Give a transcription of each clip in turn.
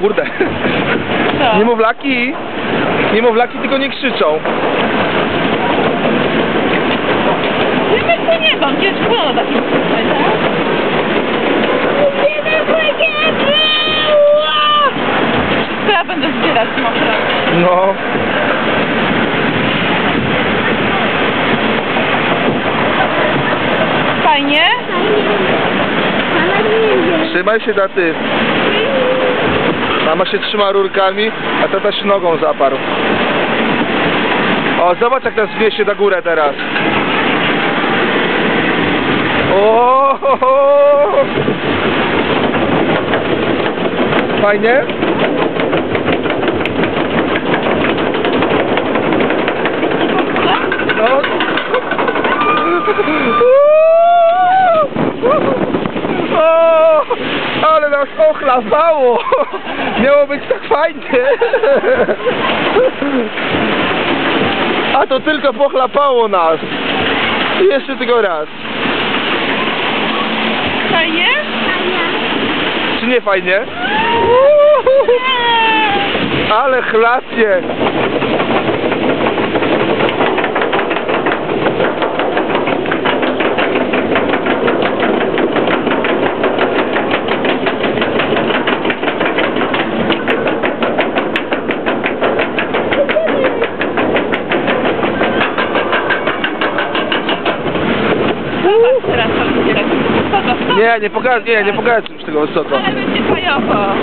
kurde. Co? Niemowlaki, niemowlaki tylko nie krzyczą. Ja tak nie mam, gdzie było na takim Wszystko ja będę zbierać mokre. No. Fajnie? Trzymaj się na ty. Mama się trzyma rurkami, a tata się nogą zaparł. O, zobacz jak nas wniesie na górę teraz. O. Fajnie? No. O, ale nas ochlapało! Miało być tak fajnie! A to tylko pochlapało nas! I jeszcze tylko raz. Fajnie? Czy nie fajnie? Ale chlapie! Teraz to zbierać. Zobacz, zobacz. Nie, nie pokaż, nie, nie pokażę już tego wysoko. Ale będzie fajowo.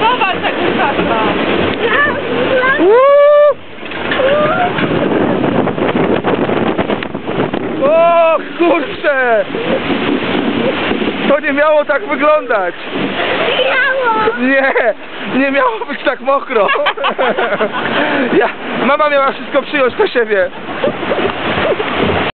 Zobacz jak wysoko. Uuu! O kurczę! To nie miało tak wyglądać! Nie, nie miało być tak mokro. Ja, mama miała wszystko przyjąć na siebie.